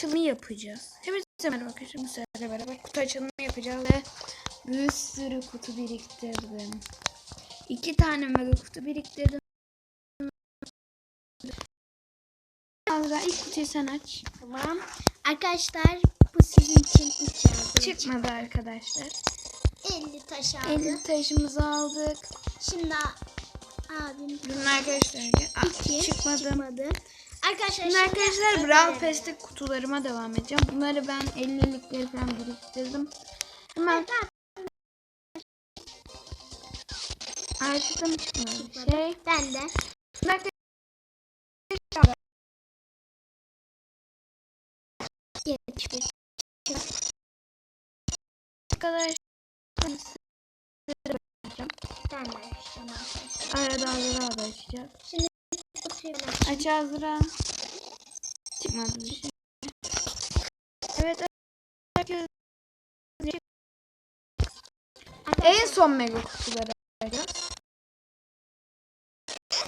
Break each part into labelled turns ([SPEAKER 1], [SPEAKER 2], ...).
[SPEAKER 1] açılımı yapacağız. Hepinize merhaba arkadaşlar. Sefer beraber kutu açılımı yapacağız ve bir sürü kutu biriktirdim. İki tane mega kutu biriktirdim. Azra ilk kutuyu sen aç.
[SPEAKER 2] Tamam. Arkadaşlar bu sizin için 3 yazdım.
[SPEAKER 1] Çıkmadı arkadaşlar.
[SPEAKER 2] 50 taş aldı.
[SPEAKER 1] 50 taşımızı aldık.
[SPEAKER 2] Şimdi abim
[SPEAKER 1] Bunun arkadaşlar
[SPEAKER 2] 2
[SPEAKER 1] çıkmadı.
[SPEAKER 2] çıkmadı. Arkadaşlar
[SPEAKER 1] Şimdi
[SPEAKER 2] şimdi
[SPEAKER 1] arkadaşlar Brawl Pass'lik kutularıma devam edeceğim. Bunları ben 50'likleri falan biriktirdim. Hemen açtım. Şey,
[SPEAKER 2] Ben de.
[SPEAKER 1] Şimdi arkadaşlar
[SPEAKER 2] 71.
[SPEAKER 1] arkadaşlar
[SPEAKER 2] Ben de açtım arkadaşlar.
[SPEAKER 1] arada arada da açacağız.
[SPEAKER 2] Kutuyu ben.
[SPEAKER 1] Aç Azra. Çıkmadı bir şey. Evet herkes en son mega kutuları açacağız.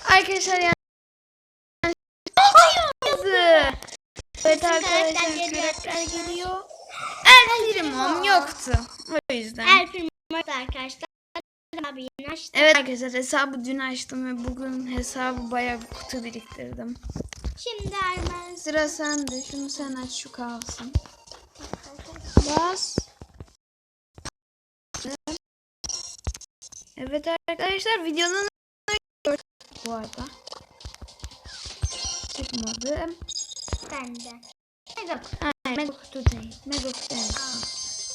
[SPEAKER 1] Arkadaşlar yani. Evet arkadaşlar
[SPEAKER 2] geliyor.
[SPEAKER 1] karakter geliyor. El Primom yoktu. O yüzden.
[SPEAKER 2] El firması arkadaşlar. Açtım.
[SPEAKER 1] Evet arkadaşlar hesabı dün açtım ve bugün hesabı bayağı bir kutu biriktirdim.
[SPEAKER 2] Şimdi Ermen
[SPEAKER 1] Sıra sende. Şunu sen aç şu kalsın. Bas. Evet arkadaşlar videonun bu arada. Çıkmadı.
[SPEAKER 2] ben de. Mega kutu.
[SPEAKER 1] Hayır, mega kutu değil. Mega kutu.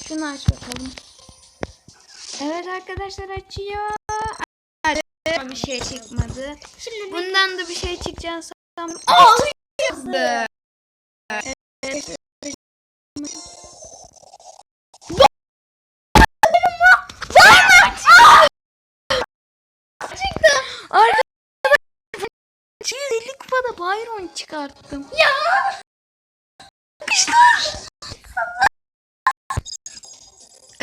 [SPEAKER 1] Şunu aç bakalım. Evet arkadaşlar açıyor. Bir şey çıkmadı.
[SPEAKER 2] Şimdi
[SPEAKER 1] Bundan da bir şey çıkacağını sanmıyorum. Aa! Evet. Çıktı. Arkadaşlar 250 kupada Byron çıkarttım. Ya.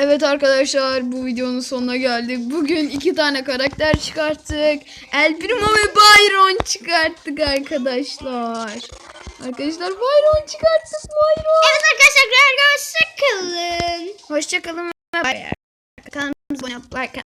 [SPEAKER 1] Evet arkadaşlar bu videonun sonuna geldik. Bugün iki tane karakter çıkarttık. El Primo ve Byron çıkarttık arkadaşlar. Arkadaşlar Byron çıkarttık Byron.
[SPEAKER 2] Evet arkadaşlar hoşçakalın.
[SPEAKER 1] Hoşçakalın. Kanalımıza abone olup like